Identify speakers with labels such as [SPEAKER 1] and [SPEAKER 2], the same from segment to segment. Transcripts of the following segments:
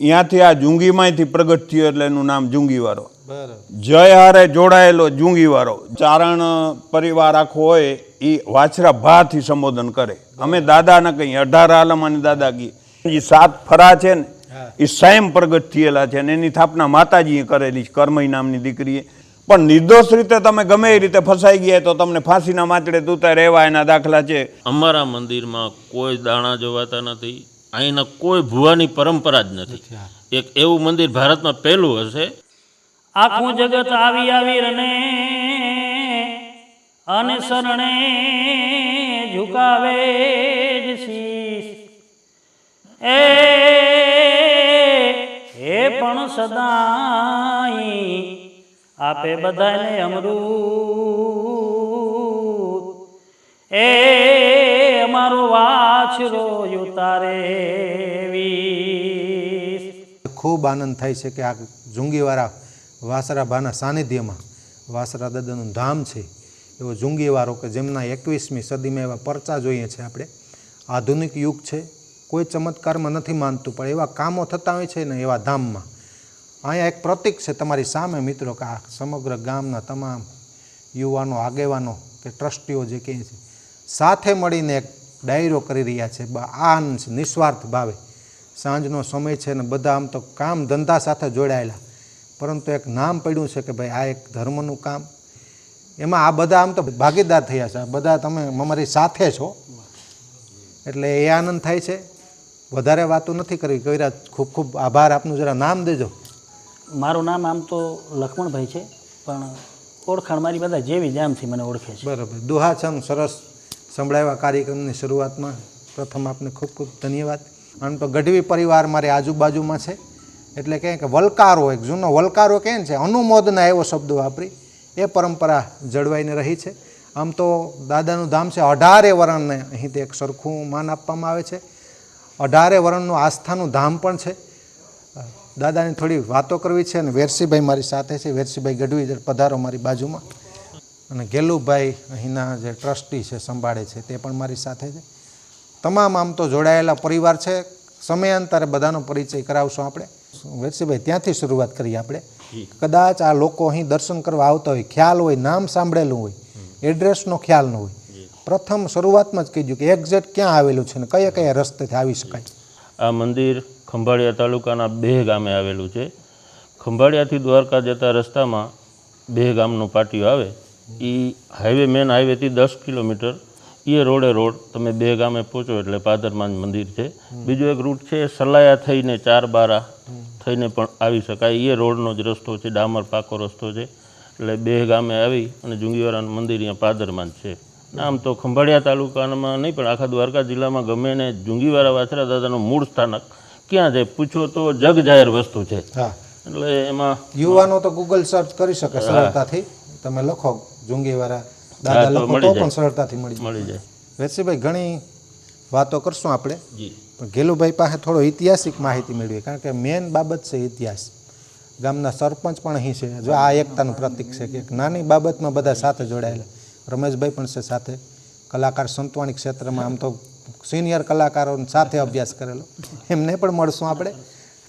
[SPEAKER 1] ત્યાંથી આ જુંગીમાંથી પ્રગટ થયો એટલે એનું નામ જુંગીવારો.
[SPEAKER 2] બરાબર.
[SPEAKER 1] જય હારે જોડાયેલો જુંગીવારો. ચારણ પરિવાર આખો હોય એ વાછરા ભાથી સંબોધન કરે. અમે દાદાને કહીએ અઢાર આલમ અને દાદા કહીએ એ સાત ફરા છે ને એ સ્વયં પ્રગટ થયેલા છે અને એની સ્થાપના માતાજીએ કરેલી છે કરમઈ નામની દીકરીએ. પણ નિર્દોષ રીતે તમે ગમે એ રીતે ફસાઈ ગયા તો તમને ફાંસીના માચડે તૂતા રહેવા એના દાખલા છે.
[SPEAKER 3] અમારા મંદિરમાં કોઈ દાણા જોવાતા નથી. અહીંના કોઈ ભુવાની પરંપરા જ નથી. એક એવું મંદિર ભારતમાં પહેલું હશે.
[SPEAKER 4] આખું જગત આવી આવી રને અને શરણે ઝુકાવે જ શીશ. એ હે પણ સદાઈ આપે બધાને અમૃત. એ અમારો વાછરો ઉતારે
[SPEAKER 2] ખૂબ આનંદ થાય છે કે આ જુંગીવાળા વાસરા બાના સાનિધ્યમાં વાસરા દાદાનું ધામ છે. એવો જુંગીવારો કે જેમના એકવીસમી સદીમાં એવા પરચા જોઈએ છે આપણે. આધુનિક યુગ છે. કોઈ ચમત્કારમાં નથી માનતું, પણ એવા કામો થતા હોય છે ને એવા ધામમાં. અહીંયા એક પ્રતિક છે તમારી સામે મિત્રો કે આ સમગ્ર ગામના તમામ યુવાનો, આગેવાનો કે ટ્રસ્ટીઓ જે કહે છે. સાથે મળીને એક ડાયરો કરી રહ્યા છે. છે નિસ્વાર્થ ભાવે. સાંજનો સમય છે ને બધા આમ તો કામ ધંધા સાથે જોડાયેલા. પરંતુ એક નામ પડ્યું છે કે ભાઈ આ એક ધર્મનું કામ. એમાં આ બધા આમ તો ભાગીદાર થયા છે. બધા તમે અમારી સાથે છો. એટલે એ આનંદ થાય છે. વધારે વાતો નથી કરવી. કવિરાજ ખૂબ ખૂબ આભાર. આપનું જરા નામ દેજો.
[SPEAKER 4] મારું નામ આમ તો લક્ષ્મણભાઈ છે પણ ઓળખાણ મારી બધા જેવી જામથી મને ઓળખે છે.
[SPEAKER 2] બરાબર. દુહાચંદ સરસ સંભળાવ્યા કાર્યક્રમની શરૂઆતમાં પ્રથમ આપને ખૂબ ખૂબ ધન્યવાદ. આમ તો ગઢવી પરિવાર મારી આજુબાજુમાં છે. એટલે કહે કે વલકારો એક, જૂનો વલકારો કહે છે? અનુમોદના એવો શબ્દ વાપરી. એ પરંપરા જળવાઈને રહી છે. આમ તો દાદાનું ધામ છે અઢારે વરણને અહીંથી એક સરખું માન આપવામાં આવે છે. અઢારે વરણનું આસ્થાનું ધામ પણ છે. દાદાની થોડી વાતો કરવી છે અને વેરસીભાઈ મારી સાથે છે. વેરસીભાઈ ગઢવી પધારો મારી બાજુમાં. અને ગેલુભાઈ અહીંના જે ટ્રસ્ટી છે સંભાળે છે તે પણ મારી સાથે છે. તમામ આમ તો જોડાયેલા પરિવાર છે. સમયાંતરે બધાનો પરિચય કરાવશું આપણે. વેરસીભાઈ ત્યાંથી શરૂઆત કરીએ આપણે. કદાચ આ લોકો અહીં દર્શન કરવા આવતા હોય ખ્યાલ હોય નામ સાંભળેલું હોય એડ્રેસનો ખ્યાલ ન હોય. પ્રથમ શરૂઆતમાં જ કીધું કે એક્ઝેક્ટ ક્યાં આવેલું છે ને કયા કયા રસ્તેથી આવી શકાય?
[SPEAKER 3] આ મંદિર ખંભાળિયા તાલુકાના બે ગામે આવેલું છે. ખંભાળિયાથી દ્વારકા જતા રસ્તામાં બે ગામનું પાટિયું આવે. એ હાઈવે મેન હાઈવેથી દસ કિલોમીટર. એ રોડે રોડ. તમે બે ગામે પહોંચો એટલે પાદરમાન મંદિર છે. બીજો એક રૂટ છે સલાયા થઈને ચાર બારા થઈને પણ આવી શકાય. એ રોડનો જ રસ્તો છે ડામર પાકો રસ્તો છે. એટલે બે ગામે આવી અને જુંગીવારાનું મંદિર અહીંયા પાદરમાન છે. આમ તો ખંભાળિયા તાલુકામાં નહીં પણ આખા દ્વારકા જિલ્લામાં ગમે ને જુંગીવારા વાછરા દાદાનું મૂળ સ્થાનક. ક્યાં છે પૂછો તો જગ જાહેર વસ્તુ છે. એટલે એમાં
[SPEAKER 2] યુવાનો તો ગૂગલ સર્ચ કરી શકે સરળતાથી. તમે લખો. જુંગીવાળા દાદા
[SPEAKER 3] લોકો તો
[SPEAKER 2] લખો તો પણ સરળતાથી મળી જાય.
[SPEAKER 3] મળી જાય.
[SPEAKER 2] વેરસીભાઈ ઘણી વાતો કરશું આપણે. પણ ગેલુભાઈ પાસે થોડો ઐતિહાસિક માહિતી મેળવીએ કારણ કે મેન બાબત છે ઇતિહાસ. ગામના સરપંચ પણ અહીં છે. જો આ એકતાનું પ્રતીક છે કે એક નાની બાબતમાં બધા સાથે જોડાયેલા. રમેશભાઈ પણ છે સાથે. કલાકાર સંતવાણી ક્ષેત્રમાં આમ તો સિનિયર કલાકારો સાથે અભ્યાસ કરેલો. એમને પણ મળશું આપણે.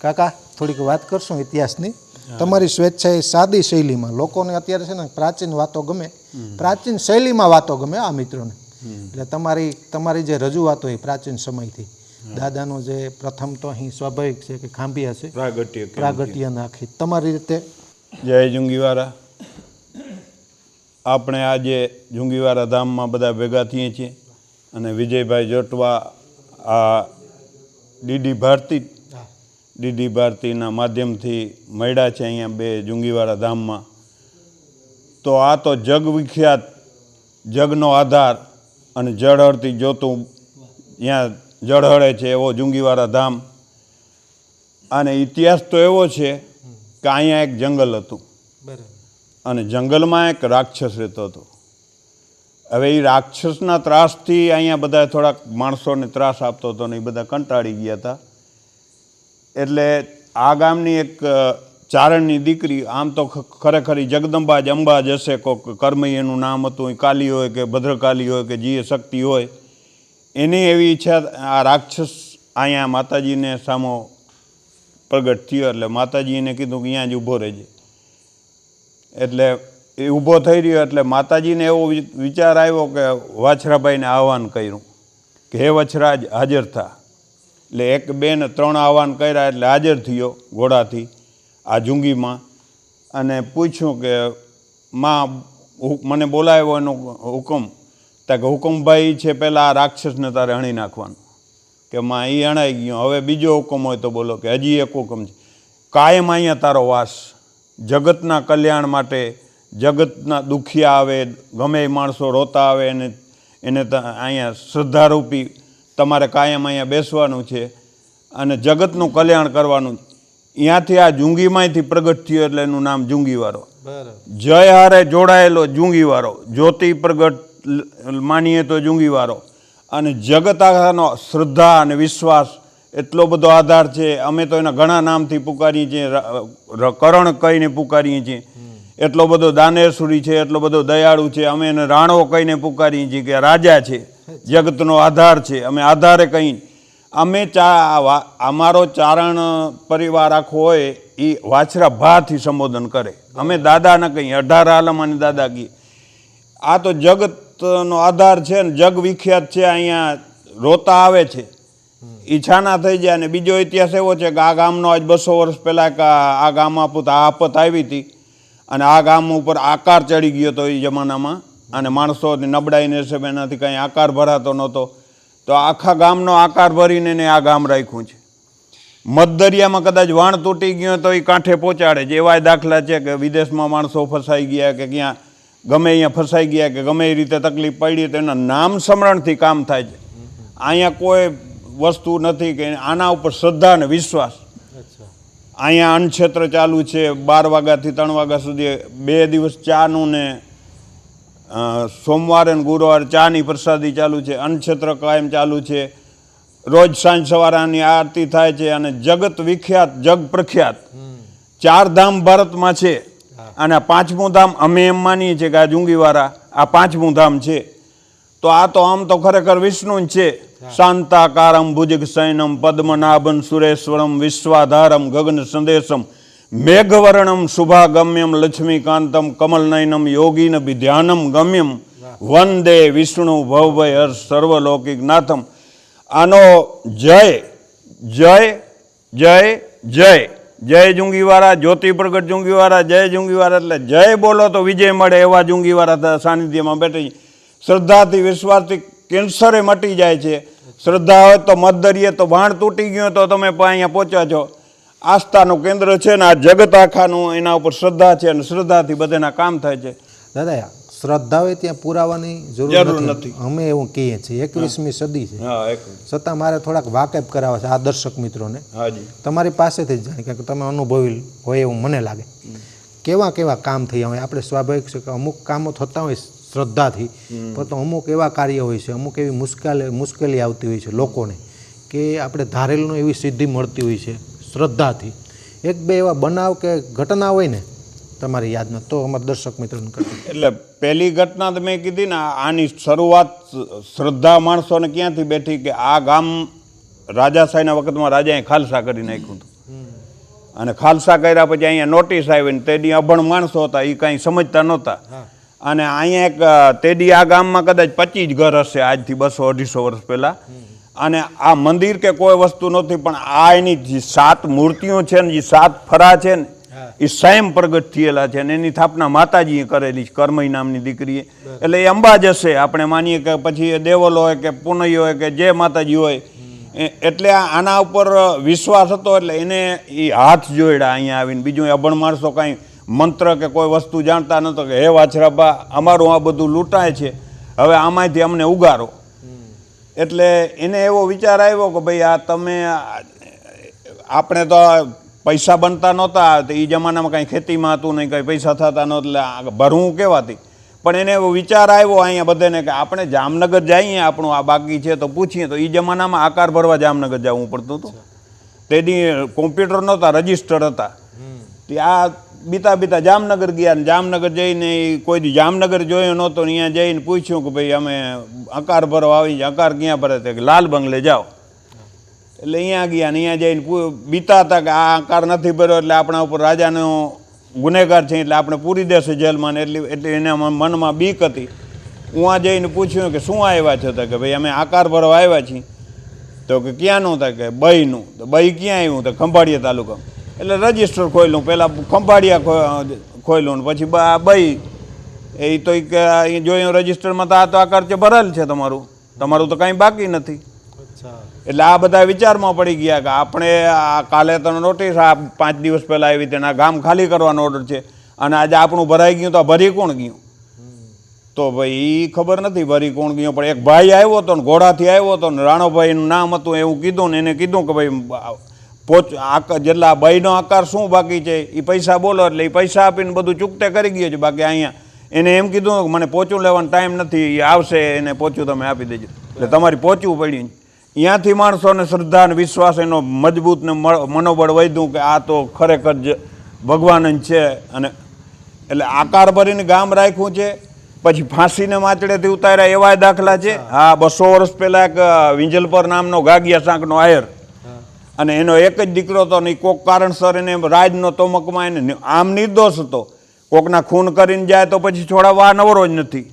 [SPEAKER 2] કાકા થોડીક વાત કરશું ઇતિહાસની. તમારી સ્વેચ્છાએ સાદી શૈલીમાં લોકોને અત્યારે છે ને પ્રાચીન વાતો ગમે પ્રાચીન શૈલીમાં વાતો ગમે આ મિત્રોને. એટલે તમારી તમારી જે રજૂઆત હોય પ્રાચીન સમયથી. દાદાનો જે પ્રથમ તો અહીં સ્વાભાવિક છે કે ખાંભી હશે
[SPEAKER 1] પ્રાગટ્ય?
[SPEAKER 2] પ્રાગટ્ય નાખી. તમારી રીતે?
[SPEAKER 1] જય જુંગીવારા. આપણે આજે જુંગીવારા ધામમાં બધા ભેગા થઈએ છીએ અને વિજયભાઈ જોટવા આ ડીડી ભારતી ડીડી ભારતીના માધ્યમથી મળ્યા છે અહીંયા બે જુંગીવાળા ધામમાં. તો આ તો જગ વિખ્યાત જગનો આધાર અને જળહળતી જોતું ત્યાં જળહળે છે એવો જુંગીવાળા ધામ. અને ઇતિહાસ તો એવો છે કે અહીંયા એક જંગલ હતું. અને જંગલમાં એક રાક્ષસ રહેતો હતો. હવે એ રાક્ષસના ત્રાસથી અહીંયા બધા થોડાક માણસોને ત્રાસ આપતો હતો ને એ બધા કંટાળી ગયા હતા. એટલે આ ગામની એક ચારણની દીકરી, આમ તો ખરેખર જગદંબા જ અંબા જ હશે, કોક કર્મય એનું નામ હતું એ કાલી હોય કે ભદ્રકાલી હોય કે જીએ શક્તિ હોય. એની એવી ઈચ્છા આ રાક્ષસ અહીંયા માતાજીને સામો પ્રગટ થયો, એટલે માતાજીને કીધું કે અહીંયા જ ઊભો રહેજે. એટલે એ ઊભો થઈ રહ્યો, એટલે માતાજીને એવો વિચાર આવ્યો કે વાછરાભાઈને આહવાન કર્યું કે, હે વછરાજ હાજર થા. એટલે એક બે ને ત્રણ આહવાન કર્યા એટલે હાજર થયો ઘોડાથી આ જુંગીમાં. અને પૂછ્યું કે, માં મને બોલાવ્યો એનો હુકમ. ત્યાં કે હુકમભાઈ છે પહેલાં આ રાક્ષસને તારે હણી નાખવાનું. કે, માં એ હણાઈ ગયો. હવે બીજો હુકમ હોય તો બોલો કે હજી એક હુકમ છે. કાયમ અહીંયા તારો વાસ. જગતના કલ્યાણ માટે જગતના દુખિયા આવે, ગમે એ માણસો રોતા આવે, એને એને અહીંયા શ્રદ્ધારૂપી તમારે કાયમ અહીંયા બેસવાનું છે અને જગતનું કલ્યાણ કરવાનું. અહીંયાથી આ જુંગીમાંથી પ્રગટ થયો એટલે એનું નામ
[SPEAKER 2] જુંગીવારો.
[SPEAKER 1] જય હારે જોડાયેલો જુંગીવારો. જ્યોતિ પ્રગટ માનીએ તો જુંગીવારો. અને જગત આખાનો શ્રદ્ધા અને વિશ્વાસ એટલો બધો આધાર છે. અમે તો એના ઘણા નામથી પુકારીએ છીએ કરણ કહીને પુકારીએ છીએ. એટલો બધો દાનેશ્વરી છે, એટલો બધો દયાળુ છે, અમે એને રાણો કહીને પુકારીએ છીએ કે રાજા છે, જગતનો આધાર છે, અમે આધારે કહી અમે ચા અમારો ચારણ પરિવાર આખો હોય એ વાછરા ભાથી સંબોધન કરે. અમે દાદા ન કહીએ, અઢાર આલમ અને દાદા કહીએ. આ તો જગતનો આધાર છે ને, જગ વિખ્યાત છે, અહીંયા રોતા આવે છે. ઈચ્છાના થઈ જાય અને બીજો ઇતિહાસ એવો છે કે આ ગામનો આજ બસો વર્ષ પહેલાં આ ગામમાં પૂત આ આવી હતી. અને આ ગામ ઉપર આકાર ચડી ગયો હતો એ જમાનામાં. અને માણસો નબળાઈને હિસાબે એનાથી કંઈ આકાર ભરાતો નહોતો. તો આખા ગામનો આકાર ભરીને એને આ ગામ રાખ્યું છે. મધદરિયામાં કદાચ વાણ તૂટી ગયો તો એ કાંઠે પહોંચાડે છે. એવાય દાખલા છે કે વિદેશમાં માણસો ફસાઈ ગયા કે ક્યાં ગમે અહીંયા ફસાઈ ગયા કે ગમે એ રીતે તકલીફ પડી તો એના નામ સમરણથી કામ થાય છે. અહીંયા કોઈ વસ્તુ નથી કે આના ઉપર શ્રદ્ધા અને વિશ્વાસ. અહીંયા અન્નક્ષેત્ર ચાલુ છે બાર વાગ્યાથી ત્રણ વાગ્યા સુધી બે દિવસ ચાનું ને સોમવારે અને ગુરુવારે ચાની પ્રસાદી ચાલુ છે અન્નક્ષેત્ર કાયમ ચાલુ છે. રોજ સાંજ સવારાની આરતી થાય છે અને જગત વિખ્યાત જગ પ્રખ્યાત ચાર ધામ ભારતમાં છે. અને પાંચમું ધામ અમે એમ માનીએ છીએ કે આ જુંગીવાળા આ પાંચમું ધામ છે. તો આ તો આમ તો ખરેખર વિષ્ણુ જ છે. શાંતાકારમ ભુજગ સૈનમ પદ્મનાભન સુરેશ્વરમ વિશ્વાધારમ ગગન સંદેશમ મેઘવર્ણમ શુભાગમ્યમ લક્ષ્મીકાંતમ કમલનયનમ યોગીન ધ્યાનમ ગમ્યમ વંદે વિષ્ણુ ભવભય હર્ષ સર્વલૌકિક નાથમ આનો જય જય જય જય જય જુંગીવાળા, જ્યોતિ પ્રગટ જુંગીવાળા, જય જુંગીવાળા એટલે જય બોલો તો વિજય મળે એવા જુંગીવાળા સાનિધ્યમાં બેઠી. શ્રદ્ધાથી વિશ્વાસથી કેન્સરે મટી જાય છે. શ્રદ્ધા હોય તો મતદરીએ તો વાણ તૂટી ગયો તો તમે અહીંયા પહોંચ્યા છો. આસ્થાનું કેન્દ્ર છે ને આ જગત આખાનું એના ઉપર શ્રદ્ધા છે અને શ્રદ્ધાથી બધાના કામ થાય છે.
[SPEAKER 2] દાદા શ્રદ્ધા હોય ત્યાં પુરાવાની
[SPEAKER 1] જરૂર નથી.
[SPEAKER 2] અમે એવું કહીએ છીએ એકવીસમી સદી છે. છતાં મારે થોડાક વાકેફ કરાવવા છે આ દર્શક મિત્રોને. તમારી પાસેથી જ જાણી કે તમે અનુભવી હોય એવું મને લાગે. કેવા કેવા કામ થઈ હોય? આપણે સ્વાભાવિક છે કે અમુક કામો થતા હોય શ્રદ્ધાથી. પણ તો અમુક એવા કાર્ય હોય છે અમુક એવી મુશ્કેલી મુશ્કેલી આવતી હોય છે લોકોને કે આપણે ધારેલું એવી સિદ્ધિ મળતી હોય છે શ્રદ્ધાથી. એક બે એવા બનાવ કે ઘટના હોય ને તમારી યાદમાં તો અમારા દર્શક મિત્રોને
[SPEAKER 1] એટલે પહેલી ઘટના તો મેં કીધી ને આની શરૂઆત શ્રદ્ધા માણસોને ક્યાંથી બેઠી કે આ ગામ રાજાશાહીના વખતમાં રાજાએ ખાલસા કરી નાખ્યું હતું. અને ખાલસા કર્યા પછી અહીંયા નોટિસ આવી ને તેડી અભણ માણસો હતા એ કાંઈ સમજતા નહોતા. અને અહીંયા એક તેડી આ ગામમાં કદાચ પચીસ ઘર હશે આજથી બસો અઢીસો વર્ષ પહેલાં. અને આ મંદિર કે કોઈ વસ્તુ નથી પણ આ એની જે સાત મૂર્તિઓ છે ને જે સાત ફરા છે ને એ સ્વયં પ્રગટ થયેલા છે અને એની સ્થાપના માતાજીએ કરેલી છે કરમઈ નામની દીકરીએ. એટલે એ અંબા જશે હશે. આપણે માનીએ કે પછી દેવલ હોય કે પુનઈ હોય કે જે માતાજી હોય એ- એટલે આના ઉપર વિશ્વાસ હતો એટલે એને એ હાથ જોડ્યા અહીંયા આવીને. બીજું અભણ માણસો કાંઈ મંત્ર કે કોઈ વસ્તુ જાણતા નહોતો કે હે વાછરાબા અમારું આ બધું લૂંટાય છે. હવે આમાંથી અમને ઉગારો. એટલે એને એવો વિચાર આવ્યો કે ભાઈ આ તમે આપણે તો પૈસા બનતા નહોતા તો એ જમાનામાં કાંઈ ખેતીમાં હતું નહીં કંઈ પૈસા થતા નહોતા એટલે આ ભરવું કહેવાતી. પણ એને એવો વિચાર આવ્યો અહીંયા બધાને કે આપણે જામનગર જઈએ આપણું આ બાકી છે તો પૂછીએ. તો એ જમાનામાં આકાર ભરવા જામનગર જવું પડતું હતું. તેની કોમ્પ્યુટર નહોતા રજિસ્ટર હતા. ત્યાં બીતા બીતા જામનગર ગયા ને જામનગર જઈને કોઈ દી જામનગર જોયો નહોતો અહીંયા જઈને પૂછ્યું કે ભાઈ અમે અકાર ભરવા આવી અકાર ક્યાં ભરે કે લાલ બંગલે જાઓ. એટલે અહીંયા ગયા ને અહીંયા જઈને બીતા હતા કે આ આકાર નથી ભર્યો એટલે આપણા ઉપર રાજાનો ગુનેગાર છે એટલે આપણે પૂરી દેશે જેલમાં ને એટલી, એટલે એના મનમાં બીક હતી. હું આ જઈને પૂછ્યું કે શું આવ્યા છો તો કે ભાઈ અમે આકાર ભરવા આવ્યા છીએ. તો કે ક્યાંનું હતા કે બઈનું. તો બઈ ક્યાં આવ્યું? તો ખંભાળીએ તાલુકા એટલે રજિસ્ટર ખોલ્યું પહેલાં ખંભાળિયા ખોલ્યું ને પછી આ બઈ એ તો કે જોયું રજિસ્ટરમાં તો આ તો આ ખર્ચે ભરેલ છે તમારું. તમારું તો કાંઈ બાકી નથી. એટલે આ બધા વિચારમાં પડી ગયા કે આપણે આ કાલે તો નોટિસ આ પાંચ દિવસ પહેલાં આવી તેના આ ગામ ખાલી કરવાનો ઓર્ડર છે. અને આજે આપણું ભરાઈ ગયું તો આ ભરી કોણ ગયું? તો ભાઈ એ ખબર નથી ભરી કોણ ગયો પણ એક ભાઈ આવ્યો હતો ને ઘોડાથી આવ્યો હતો ને રાણોભાઈનું નામ હતું એવું કીધું ને એને કીધું કે ભાઈ પોચ જેટલા ભાઈનો આકાર શું બાકી છે? એ પૈસા બોલો એટલે એ પૈસા આપીને બધું ચૂકતે કરી ગયો છે. બાકી અહીંયા એને એમ કીધું મને પોચું લેવાનો ટાઈમ નથી એ આવશે, એને પોચું તમે આપી દેજો. એટલે તમારી પહોંચવું પડ્યું અહીંયાથી માણસોને શ્રદ્ધા અને વિશ્વાસ એનો મજબૂત ને મનોબળ વધ્યું કે આ તો ખરેખર જ ભગવાન છે. અને એટલે આકાર ભરીને ગામ રાખ્યું છે, પછી ફાંસીને માચડેથી ઉતાર્યા એવા દાખલા છે. હા, બસો વર્ષ પહેલાં એક વિંજલપર નામનો ગાગિયા શાંકનો આયર. અને એનો એક જ દીકરો હતો ને કોઈક કારણસર એને રાજનો તોમકમાં એને આમ નિર્દોષ હતો. કોકના ખૂન કરીને જાય તો પછી છોડાવવા નવરો જ નથી.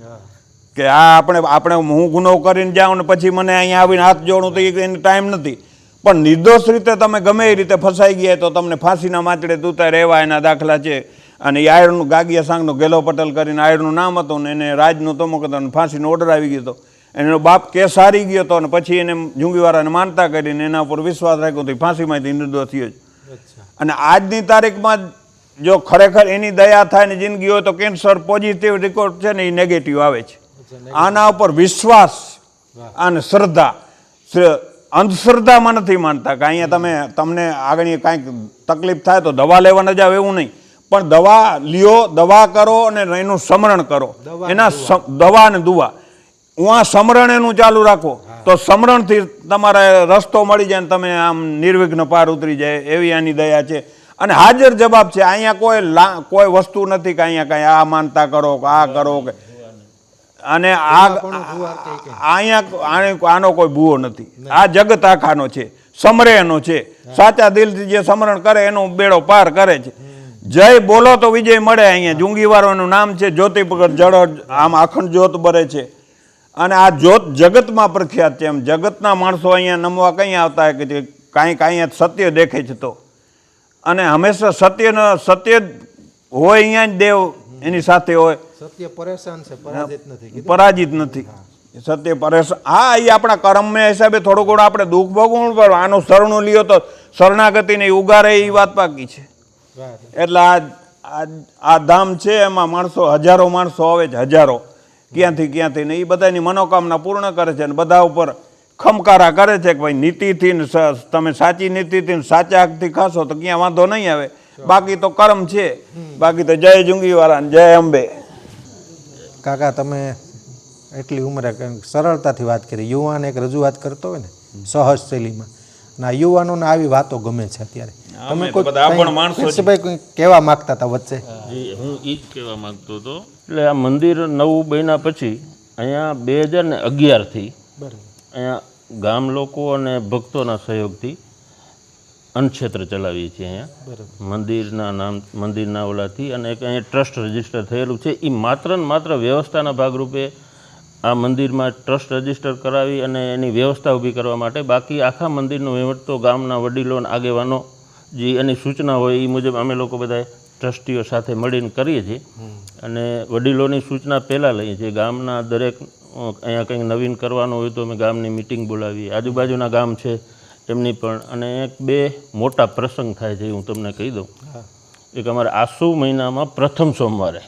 [SPEAKER 1] કે આ આપણે આપણે હું ગુનો કરીને જાઉં ને પછી મને અહીંયા આવીને હાથ જોડું તો એને ટાઈમ નથી. પણ નિર્દોષ રીતે તમે ગમે એ રીતે ફસાઈ ગયા તો તમને ફાંસીના માચડે તૂતા રહેવા એના દાખલા છે. અને એ આયરનું ગાગિયા સાંગનો ગેલો પટેલ કરીને આયરનું નામ હતું ને એને રાજનું તમક હતો અને ફાંસીનો ઓર્ડર આવી ગયો હતો. એનો બાપ કેસ હારી ગયો હતો અને પછી એને જુંગીવાળાને માનતા કરીને એના ઉપર વિશ્વાસ રાખ્યો તો ફાંસીમાંથી નિર્દોષ થયો જ. અને આજની તારીખમાં જો ખરેખર એની દયા થાય ને જિંદગી હોય તો કેન્સર પોઝિટિવ રિકોર્ડ છે ને એ નેગેટિવ આવે છે. આના ઉપર વિશ્વાસ અને શ્રદ્ધા. અંધશ્રદ્ધામાં નથી માનતા કે અહીંયા તમે તમને આગળ કાંઈક તકલીફ થાય તો દવા લેવા ન જાવ એવું નહીં. પણ દવા લ્યો દવા કરો અને એનું સમરણ કરો. એના દવા અને દુવા હું આ સમરણ એનું ચાલુ રાખો. તો સમરણથી તમારે રસ્તો મળી જાય ને તમે આમ નિર્વિઘ્ન પાર ઉતરી જાય એવી આની દયા છે. અને હાજર જવાબ છે અહીંયા કોઈ લા- કોઈ વસ્તુ નથી કે અહીંયા કાંઈ આ માનતા કરો કે આ કરો કે અને આ અહીંયા આનો કોઈ ભૂવો નથી. આ જગત આખાનો છે સમરે એનો છે સાચા દિલથી જે સમરણ કરે એનો બેડો પાર કરે છે. જય બોલો તો વિજય મળે અહીંયા. જુંગીવારોનું નામ છે જ્યોતિપગર જળ આમ અખંડ જ્યોત બરે છે. અને આ જ્યોત જગતમાં પ્રખ્યાત છે એમ. જગતના માણસો અહીંયા નમવા કંઈ આવતા કે જે કાંઈક અહીંયા સત્ય દેખે છે તો. અને હંમેશા સત્યનો સત્ય જ હોય અહીંયા જ દેવ એની સાથે હોય.
[SPEAKER 2] સત્ય પરેશાન છે પરાજિત નથી
[SPEAKER 1] પરાજિત નથી. સત્ય પરેશ હા એ આપણા કર્મને હિસાબે થોડું ઘણું આપણે દુઃખ ભોગવવું પડે આનું શરણું લ્યો તો શરણાગતિને ઉગારે એ વાત પાકી છે. એટલે આ- આ ધામ છે એમાં માણસો હજારો માણસો આવે છે હજારો. ક્યાંથી ક્યાંથી ને એ બધાની મનોકામના પૂર્ણ કરે છે અને બધા ઉપર ખમકારા કરે છે કે ભાઈ નીતિથી ને તમે સાચી નીતિથી ને સાચા હકથી ખાશો તો ક્યાં વાંધો નહીં આવે. બાકી તો કર્મ છે. બાકી તો જય જુંગીવાળા ને જય અંબે.
[SPEAKER 2] કાકા તમે એટલી ઉંમરે સરળતાથી વાત કરી. યુવાન એક રજૂઆત કરતો હોય ને સહજ શૈલીમાં ના યુવાનોને આવી વાતો ગમે છે અત્યારે. તમે કોઈ
[SPEAKER 1] માણસો
[SPEAKER 2] કહેવા માંગતા હતા વચ્ચે?
[SPEAKER 3] જી હું એ જ કહેવા માગતો હતો. એટલે આ મંદિર નવું બન્યા પછી અહીંયા બે હજાર ને અગિયારથી અહીંયા ગામ લોકો અને ભક્તોના સહયોગથી અન્નક્ષેત્ર ચલાવીએ છીએ અહીંયા. મંદિરના નામ મંદિરના ઓલાથી અને એક અહીંયા ટ્રસ્ટ રજિસ્ટર થયેલું છે. એ માત્ર ને માત્ર વ્યવસ્થાના ભાગરૂપે આ મંદિરમાં ટ્રસ્ટ રજિસ્ટર કરાવી અને એની વ્યવસ્થા ઊભી કરવા માટે બાકી આખા મંદિરનો વહીવટ તો ગામના વડીલો અને આગેવાનો જે એની સૂચના હોય એ મુજબ અમે લોકો બધા ટ્રસ્ટીઓ સાથે મળીને કરીએ છીએ. અને વડીલોની સૂચના પહેલાં લઈએ છીએ. ગામના દરેક અહીંયા કંઈક નવીન કરવાનું હોય તો અમે ગામની મિટિંગ બોલાવીએ. આજુબાજુના ગામ છે એમની પણ. અને એક બે મોટા પ્રસંગ થાય છે હું તમને કહી દઉં. એક અમારે આસુ મહિનામાં પ્રથમ સોમવારે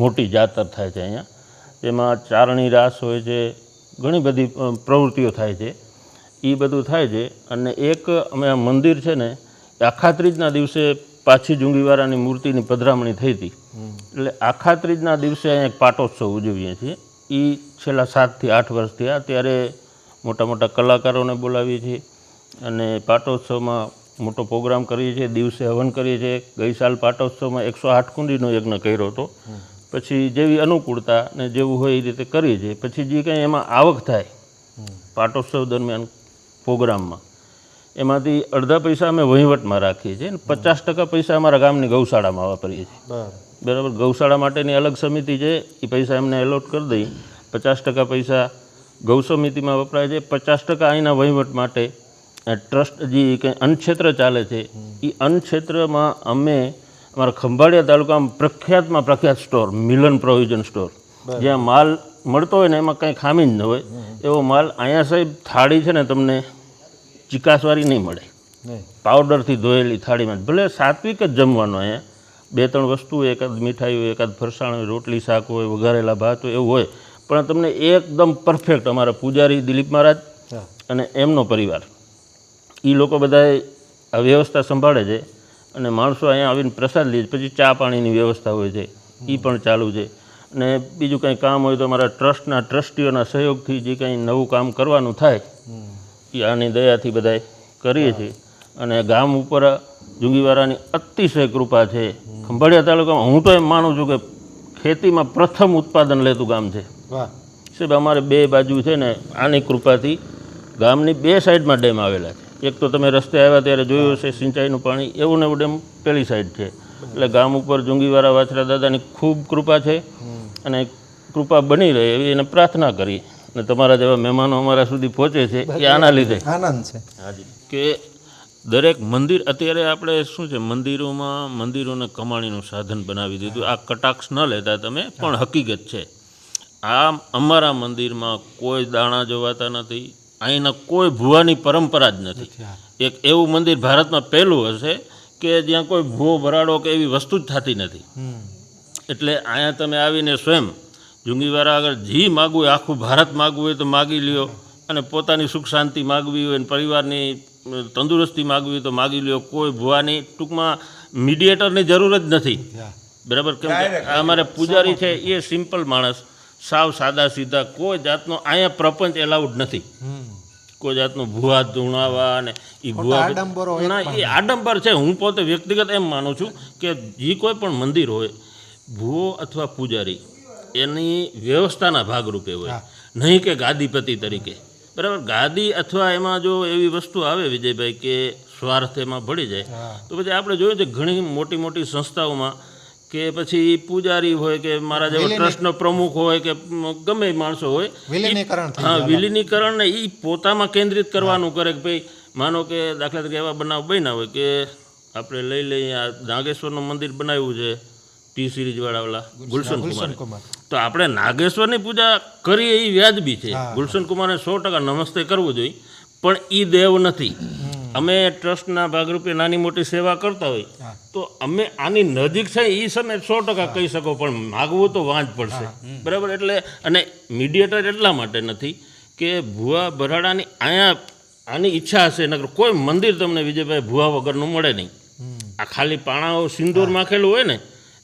[SPEAKER 3] મોટી જાતર થાય છે અહીંયા. તેમાં ચારણી રાસ હોય છે ઘણી બધી પ્રવૃત્તિઓ થાય છે. એ બધું થાય છે. અને એક અમે આ મંદિર છે ને એ આખા ત્રીજના દિવસે પાછી જુંગીવારાની મૂર્તિની પધરામણી થઈ હતી. એટલે આખા ત્રીજના દિવસે અહીંયા એક પાટોત્સવ ઉજવીએ છીએ. એ છેલ્લા સાતથી આઠ વર્ષ થયા. ત્યારે મોટા મોટા કલાકારોને બોલાવીએ છીએ અને પાટોત્સવમાં મોટો પ્રોગ્રામ કરીએ છીએ. દિવસે હવન કરીએ છીએ. ગઈ સાલ પાટોત્સવમાં એકસો આઠ કુંડીનો યજ્ઞ કર્યો હતો. પછી જેવી અનુકૂળતા ને જેવું હોય એ રીતે કરીએ છીએ. પછી જે કંઈ એમાં આવક થાય પાટોત્સવ દરમિયાન પ્રોગ્રામમાં એમાંથી અડધા પૈસા અમે વહીવટમાં રાખીએ છીએ અને પચાસ ટકા પૈસા અમારા ગામની ગૌશાળામાં વાપરીએ છીએ.
[SPEAKER 2] બરાબર.
[SPEAKER 3] બરાબર? ગૌશાળા માટેની અલગ સમિતિ છે એ પૈસા એમને એલોટ કરી દઈ. પચાસ ટકા પૈસા ગૌ સમિતિમાં વપરાય છે. પચાસ ટકા અહીંના વહીવટ માટે ટ્રસ્ટ જે કંઈ અન્નક્ષેત્ર ચાલે છે એ અન્નક્ષેત્રમાં અમે અમારા ખંભાળિયા તાલુકામાં પ્રખ્યાતમાં પ્રખ્યાત સ્ટોર મિલન પ્રોવિઝન સ્ટોર. જ્યાં માલ મળતો હોય ને એમાં કંઈ ખામી જ ન હોય. એવો માલ અહીંયા સાહેબ થાળી છે ને તમને ચિકાસવાળી નહીં મળે. પાવડરથી ધોયેલી થાળીમાં. ભલે સાત્વિક જ જમવાનો અહીંયા બે ત્રણ વસ્તુ એકાદ મીઠાઈ હોય એકાદ ફરસાણ હોય રોટલી શાક હોય વઘારેલા ભાત હોય એવું હોય. પણ તમને એકદમ પરફેક્ટ અમારા પૂજારી દિલીપ મહારાજ અને એમનો પરિવાર. એ લોકો બધાએ આ વ્યવસ્થા સંભાળે છે અને માણસો અહીંયા આવીને પ્રસાદ લે છે. પછી ચા પાણીની વ્યવસ્થા હોય છે. એ પણ ચાલુ છે. અને બીજું કંઈ કામ હોય તો અમારા ટ્રસ્ટના ટ્રસ્ટીઓના સહયોગથી જે કંઈ નવું કામ કરવાનું થાય આની દયાથી બધાએ કરીએ છીએ. અને ગામ ઉપર જુંગીવારાની અતિશય કૃપા છે. ખંભાળિયા તાલુકામાં હું તો એમ માનું છું કે ખેતીમાં પ્રથમ ઉત્પાદન લેતું ગામ છે. સાહેબ અમારે બે બાજુ છે ને આની કૃપાથી ગામની બે સાઈડમાં ડેમ આવેલા છે. એક તો તમે રસ્તે આવ્યા ત્યારે જોયું હશે સિંચાઈનું પાણી એવું ને એવું ડેમ પેલી સાઈડ છે. એટલે ગામ ઉપર જુંગીવાળા વાછરા દાદાની ખૂબ કૃપા છે અને કૃપા બની રહે એવી એને પ્રાર્થના કરી. અને તમારા જેવા મહેમાનો અમારા સુધી પહોંચે છે એ આના લીધે.
[SPEAKER 2] આનંદ છે.
[SPEAKER 3] હાજી. કે દરેક મંદિર અત્યારે આપણે શું છે મંદિરોમાં મંદિરોને કમાણીનું સાધન બનાવી દીધું. આ કટાક્ષ ન લેતા તમે પણ હકીકત છે. આ અમારા મંદિરમાં કોઈ દાણા જોવાતા નથી. અહીંના કોઈ ભૂવાની પરંપરા જ નથી. એક એવું મંદિર ભારતમાં પહેલું હશે કે જ્યાં કોઈ ભૂવો ભરાડો કે એવી વસ્તુ જ થતી નથી. એટલે અહીંયા તમે આવીને સ્વયં જુંગીવાળા આગળ જી માગવું હોય આખું ભારત માગવું હોય તો માગી લ્યો અને પોતાની સુખ શાંતિ માગવી હોય અને પરિવારની તંદુરસ્તી માગવી હોય તો માગી લ્યો કોઈ ભુવાની ટૂંકમાં મીડિયેટરની જરૂર જ નથી બરાબર કેમ અમારે પૂજારી છે એ સિમ્પલ માણસ સાવ સાદા સીધા કોઈ જાતનો અહીંયા પ્રપંચ એલાઉડ નથી। કોઈ જાતનો ભૂવા ધૂણાવા અને એ ભૂવા ના એ આડંબર છે હું પોતે વ્યક્તિગત એમ માનું છું કે જે કોઈ પણ મંદિર હોય ભૂવો અથવા પૂજારી એની વ્યવસ્થાના ભાગરૂપે હોય. નહીં કે ગાદીપતિ તરીકે. બરાબર? ગાદી અથવા એમાં જો એવી વસ્તુ આવે વિજયભાઈ કે સ્વાર્થ એમાં ભળી જાય તો પછી આપણે જોયું છે ઘણી મોટી મોટી સંસ્થાઓમાં કે પછી પૂજારી હોય કે મારા જેવો ટ્રસ્ટનો પ્રમુખ હોય કે ગમે માણસો હોય
[SPEAKER 2] વિલીનીકરણ
[SPEAKER 3] હા વિલીનીકરણ ને એ પોતામાં કેન્દ્રિત કરવાનું કરે કે ભાઈ માનો કે દાખલા તરીકે એવા બનાવ બન્યા હોય કે આપણે લઈ લઈએ આ નાગેશ્વરનું મંદિર બનાવ્યું છે ટી સિરીઝવાળા વાળા ગુલશન કુમાર. તો આપણે નાગેશ્વરની પૂજા કરીએ એ વ્યાજબી છે. ગુલશન કુમારને સો ટકા નમસ્તે કરવું જોઈએ પણ એ દેવ નથી. અમે ટ્રસ્ટના ભાગરૂપે નાની મોટી સેવા કરતા હોય તો અમે આની નજીક છે એ સમય સો ટકા કહી શકો પણ માગવું તો વાંચ પડશે. બરાબર? એટલે અને મીડિયેટર એટલા માટે નથી કે ભુવા ભરાડાની અહીંયા આની ઈચ્છા હશે નકર કોઈ મંદિર તમને વિજયભાઈ ભુવા વગરનું મળે નહીં. આ ખાલી પાણાઓ સિંદૂર માખેલું હોય ને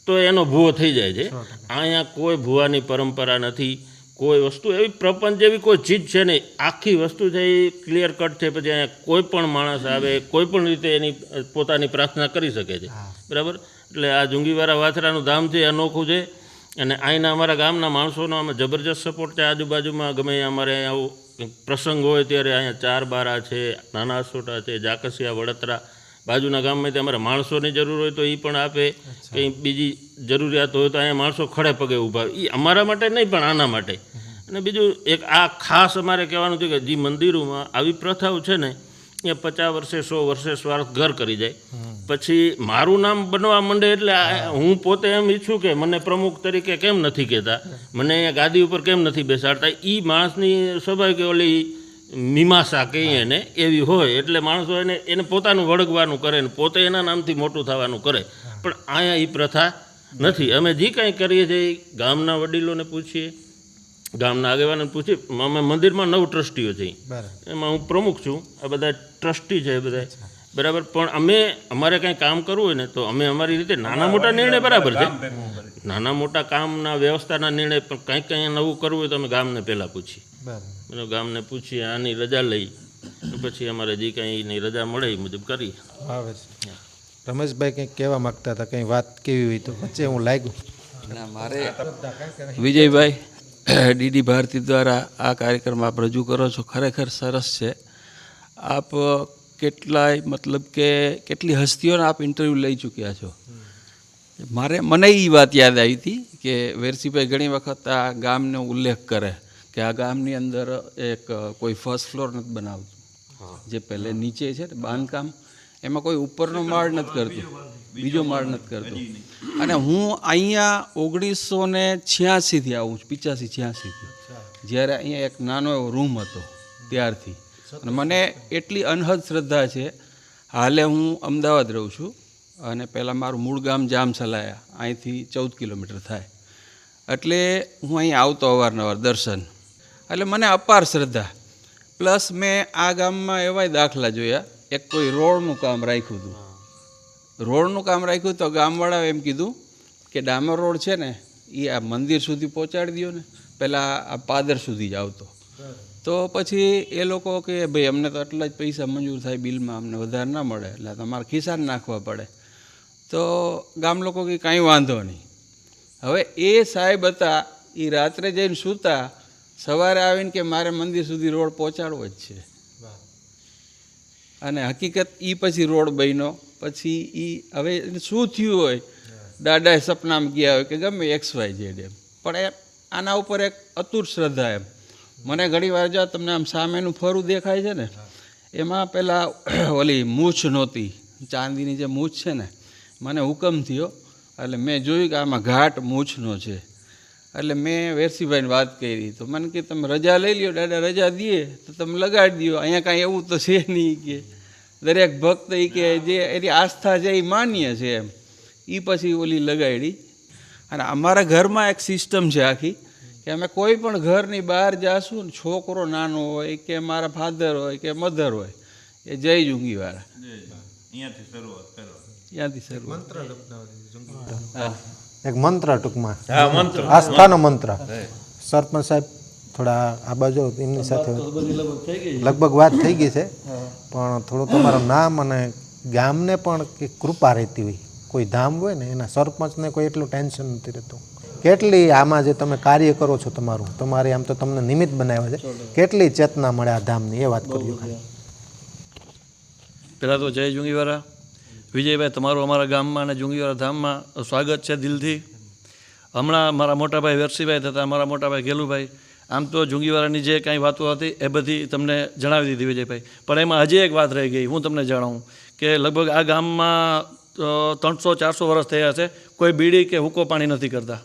[SPEAKER 3] તો એનો ભૂવો થઈ જાય છે. અહીંયા કોઈ ભૂવાની પરંપરા નથી. કોઈ વસ્તુ એવી પ્રપંચ જેવી કોઈ ચીજ છે નહીં. આખી વસ્તુ છે એ ક્લિયર કટ છે પછી અહીંયા કોઈ પણ માણસ આવે કોઈ પણ રીતે એની પોતાની પ્રાર્થના કરી શકે છે. બરાબર? એટલે આ જુંગીવાળા વાથરાનું ધામ છે અનોખું છે. અને અહીંના અમારા ગામના માણસોનો અમે જબરજસ્ત સપોર્ટ છે. આજુબાજુમાં ગમે અમારે આવું પ્રસંગ હોય ત્યારે અહીંયા ચાર બારા છે નાના સોટા છે જાકસિયા વડતરા બાજુના ગામમાં અમારે માણસોની જરૂર હોય તો એ પણ આપે. કંઈ બીજી જરૂરિયાત હોય તો અહીંયા માણસો ખડે પગે ઊભા એ અમારા માટે નહીં પણ આના માટે. અને બીજું એક આ ખાસ અમારે કહેવાનું છે કે જે મંદિરોમાં આવી પ્રથાઓ છે ને એ પચાસ વર્ષે સો વર્ષે સ્વાર્થ ઘર કરી જાય. પછી મારું નામ બનવા માંડે એટલે હું. પોતે એમ ઈચ્છું કે મને પ્રમુખ તરીકે કેમ નથી કહેતા? મને ગાદી ઉપર કેમ નથી બેસાડતા? એ માણસની સ્વાભાવિક ઓલી મીમાંસા કહીએ એને એવી હોય. એટલે માણસો એને એને પોતાનું વળગવાનું કરે ને પોતે એના નામથી મોટું થવાનું કરે. પણ અહીંયા એ પ્રથા નથી. અમે જે કાંઈ કરીએ છીએ એ ગામના વડીલોને પૂછીએ ગામના આગેવાનને પૂછીએ. અમે મંદિરમાં નવ ટ્રસ્ટીઓ છીએ. એમાં હું પ્રમુખ છું. આ બધા ટ્રસ્ટી છે બધા. બરાબર? પણ અમે અમારે કાંઈ કામ કરવું હોય ને તો અમે અમારી રીતે નાના મોટા નિર્ણય બરાબર છે. નાના મોટા કામના વ્યવસ્થાના નિર્ણય પણ કંઈક કંઈ નવું કરવું હોય તો અમે ગામને પહેલાં પૂછીએ.
[SPEAKER 2] બરાબર.
[SPEAKER 3] ગામને પૂછીએ આની રજા લઈ. પછી અમારે જે કાંઈ એની રજા મળે એ મુજબ કરી
[SPEAKER 2] આવે છે. રમેશભાઈ કંઈક કહેવા માગતા હતા કંઈ વાત કેવી હોય તો વચ્ચે હું લાગ્યું.
[SPEAKER 5] ના મારે વિજયભાઈ ડીડી ભારતી દ્વારા આ કાર્યક્રમ આપ રજૂ કરો છો ખરેખર સરસ છે. આપ કેટલાય મતલબ કે કેટલી હસ્તીઓના આપ ઇન્ટરવ્યૂ લઈ ચૂક્યા છો? મારે મને એ વાત યાદ આવી હતી કે વેરસીભાઈ ઘણી વખત આ ગામનો ઉલ્લેખ કરે. કે આ ગામની અંદર એક કોઈ ફર્સ્ટ ફ્લોર નથી બનાવતું. જે પહેલે નીચે છે ને બાંધકામ એમાં કોઈ ઉપરનો માળ નથી કરતું. બીજો માળ નથી કરતો. અને હું અહીંયા ઓગણીસો ને છ્યાસીથી આવું છું પિચ્યાસી છ્યાસીથી. જ્યારે અહીંયા એક નાનો એવો રૂમ હતો ત્યારથી. અને મને એટલી અનહદ શ્રદ્ધા છે હાલે હું અમદાવાદ રહું છું અને પહેલાં મારું મૂળ ગામ જામસલાયા અહીંથી ચૌદ કિલોમીટર થાય. એટલે હું અહીં આવતો અવારનવાર દર્શન. એટલે મને અપાર શ્રદ્ધા. પ્લસ મેં આ ગામમાં એવાય દાખલા જોયા. એક કોઈ રોડનું કામ રાખ્યું હતું. રોડનું કામ રાખ્યું તો ગામવાળાએ એમ કીધું કે ડામર રોડ છે ને એ આ મંદિર સુધી પહોંચાડી દો ને. પહેલાં આ પાદર સુધી જ આવતો. તો પછી એ લોકો કે ભાઈ અમને તો આટલા જ પૈસા મંજૂર થાય, બિલમાં અમને વધારે ના મળે, એટલે તમારે ખિસ્સાને નાખવા પડે. તો ગામ લોકો કે કાંઈ વાંધો નહીં. હવે એ સાહેબ હતા એ રાત્રે જઈને સૂતા સવારે આવીને કે મારે મંદિર સુધી રોડ પહોંચાડવો જ છે. અને હકીકત એ પછી રોડ બન્યો. પછી એ હવે શું થયું હોય? દાદાએ સપનામાં ગયા હોય કે ગમે એક્સ વાય જેડ એમ. પણ એ આના ઉપર એક અતુર શ્રદ્ધા એમ. મને ઘણી વાર જો તમને આમ સામેનું ફરું દેખાય છે ને એમાં પહેલાં ઓલી મૂછ નહોતી. ચાંદીની જે મૂછ છે ને મને હુકમ થયો. એટલે મેં જોયું કે આમાં ઘાટ મૂછનો છે. એટલે મેં વેરસીભાઈને વાત કરી. તો મને કે તમે રજા લઈ લ્યો દાદા રજા દઈએ તો તમે લગાડી દો અહીંયા કાંઈ એવું તો છે નહીં કે. દરેક ભક્ત એ કે જે એની આસ્થા છે એ માન્ય છે એમ. એ પછી ઓલી લગાડી. અને અમારા ઘરમાં એક સિસ્ટમ છે આખી કે અમે કોઈ પણ ઘરની બહાર જાશું ને છોકરો નાનો હોય કે મારા ફાધર હોય કે મધર હોય એ જય જુંગીવાળા.
[SPEAKER 1] અહીંયાથી શરૂઆત કરો.
[SPEAKER 5] ત્યાંથી મંત્ર હા.
[SPEAKER 2] એક મંત્ર ટૂંકમાં. આસ્થાનો મંત્ર. સરપંચ સાહેબ થોડા આ બાજુ એમની સાથે લગભગ વાત થઈ ગઈ છે. પણ થોડું તમારું નામ અને ગામને પણ કે કૃપા રહેતી હોય. કોઈ ધામ હોય ને એના સરપંચને કોઈ એટલું ટેન્શન નથી રહેતું. કેટલી આમાં જે તમે કાર્ય કરો છો તમારું તમારે આમ તો તમને નિમિત્ત બનાવ્યા છે. કેટલી ચેતના મળે આ ધામની એ વાત ખાલી.
[SPEAKER 6] પહેલાં તો જય જુંગીવાળા વિજયભાઈ, તમારું અમારા ગામમાં અને જુંગીવાળા ધામમાં સ્વાગત છે દિલથી. હમણાં મારા મોટાભાઈ વેરસીભાઈ તથા મારા મોટાભાઈ ગેલુભાઈ, આમ તો જુંગીવાળાની જે કાંઈ વાતો હતી એ બધી તમને જણાવી દીધી વિજયભાઈ. પણ એમાં હજી એક વાત રહી ગઈ, હું તમને જણાવું કે લગભગ આ ગામમાં ત્રણસો, ચારસો વર્ષ થયા છે, કોઈ બીડી કે હુકો પાણી નથી કરતા.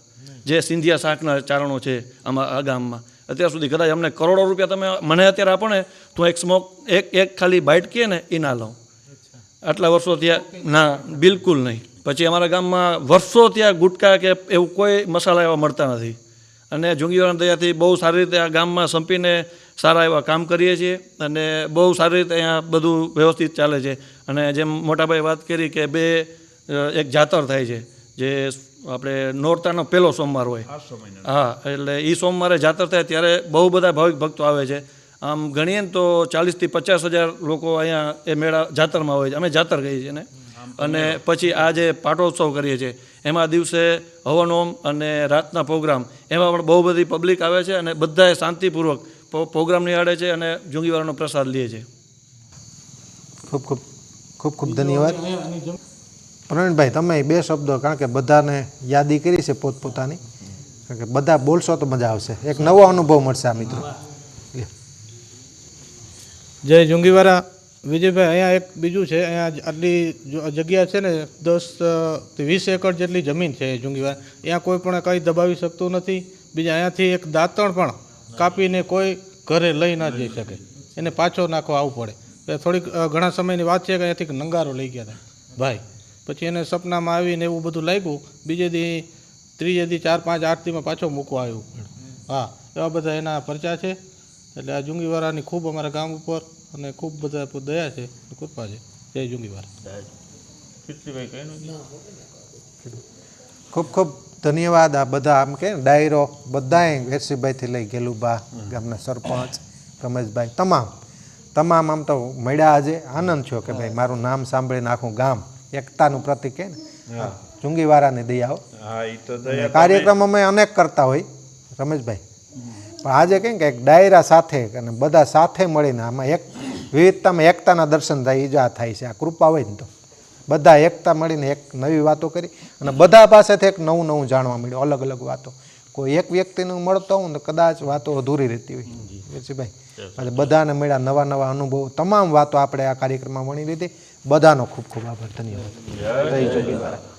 [SPEAKER 6] જે સિંધિયા શાકના ચારણો છે આમાં, આ ગામમાં. અત્યાર સુધી કદાચ અમને કરોડો રૂપિયા તમે મને અત્યારે આપો ને, તો એક સ્મોક, એક એક ખાલી બાઇટ કહે ને એ ના લઉં. આટલા વર્ષો ત્યાં ના બિલકુલ નહીં. પછી અમારા ગામમાં વર્ષો ત્યાં ગુટકા કે એવું કોઈ મસાલા એવા મળતા નથી. અને જુંગીવાળાની દયાથી બહુ સારી રીતે આ ગામમાં સંપીને સારા એવા કામ કરીએ છીએ અને બહુ સારી રીતે અહીંયા બધું વ્યવસ્થિત ચાલે છે. અને જેમ મોટાભાઈ વાત કરી કે બે એક જાતર થાય છે જે આપણે નોરતાનો પહેલો સોમવાર હોય. હા એટલે એ સોમવારે જાતર થાય ત્યારે બહુ બધા ભાવિક ભક્તો આવે છે. આમ ગણીએ ને તો ચાલીસથી પચાસ હજાર લોકો અહીંયા એ મેળા જાતરમાં હોય છે. અમે જાતર કહીએ છીએ ને અને પછી આ જે પાટોત્સવ કરીએ છીએ, એમાં દિવસે હવનોમ અને રાતના પ્રોગ્રામ, એમાં પણ બહુ બધી પબ્લિક આવે છે અને બધાએ શાંતિપૂર્વક પ્રો- પ્રોગ્રામ નિહાળે છે અને જુંગીવાળાનો પ્રસાદ લે છે.
[SPEAKER 2] ખૂબ ખૂબ ખૂબ ખૂબ ધન્યવાદ. પ્રવીણભાઈ, તમે બે શબ્દો, કારણ કે બધાને યાદી કરી છે પોતપોતાની. કારણ કે બધા બોલશો તો મજા આવશે. એક નવો અનુભવ મળશે આ મિત્રો.
[SPEAKER 7] જય જુંગીવાળા વિજયભાઈ, અહીંયા એક બીજું છે, અહીંયા આટલી જગ્યા છે ને, દસ વીસ એકર જેટલી જમીન છે જુંગીવાળા અહીંયા કોઈ પણ કંઈ દબાવી શકતું નથી. બીજા અહીંયાથી એક દાંતણ પણ કાપીને કોઈ ઘરે લઈ ના જઈ શકે. એને પાછો નાખવા આવવું પડે. એ થોડીક ઘણા સમયની વાત છે કે અહીંયાથી નંગારો લઈ ગયા હતા. ભાઈ, પછી એને સપનામાં આવીને એવું બધું લાગ્યું, બીજે દી, ત્રીજે દી, ચાર, પાંચ, આઠ પાછો મૂકવા આવ્યું. હા, એવા બધા એના પરચા છે. એટલે આ જુંગીવાળાની ખૂબ અમારા ગામ ઉપર અને ખૂબ બધા પર દયા છે કૃપા છે. જય જુંગીવાર
[SPEAKER 2] ખૂબ ખૂબ ધન્યવાદ આ બધા આમ કે ને ડાયરો બધાએ વેરસીભાઈથી લઈ ગેલુબા ગામના સરપંચ રમેશભાઈ તમામ. તમામ આમ તો મળ્યા આજે. આનંદ છો કે ભાઈ મારું નામ સાંભળીને આખું ગામ એકતાનું પ્રતિક કે ને. જુંગીવાળાની દયાઓ
[SPEAKER 1] હા. એ તો
[SPEAKER 2] કાર્યક્રમ અમે અનેક કરતા હોય. રમેશભાઈ. પણ આજે કંઈ કે એક ડાયરા સાથે અને બધા સાથે મળીને આમાં એક વિવિધતામાં એકતાના દર્શન થાય ઈજા થાય છે આ કૃપા હોય ને તો. બધા એકતા મળીને એક નવી વાતો કરી અને બધા પાસેથી એક નવું નવું જાણવા મળ્યું અલગ અલગ વાતો. કોઈ એક વ્યક્તિનું મળતો હોઉં તો કદાચ વાતો અધૂરી રહેતી હોય. વેરસીભાઈ એટલે બધાને મળ્યા નવા નવા અનુભવો તમામ વાતો આપણે આ કાર્યક્રમમાં વણી લીધી. બધાનો ખૂબ ખૂબ આભાર ધન્યવાદ. જય જોગીવાળા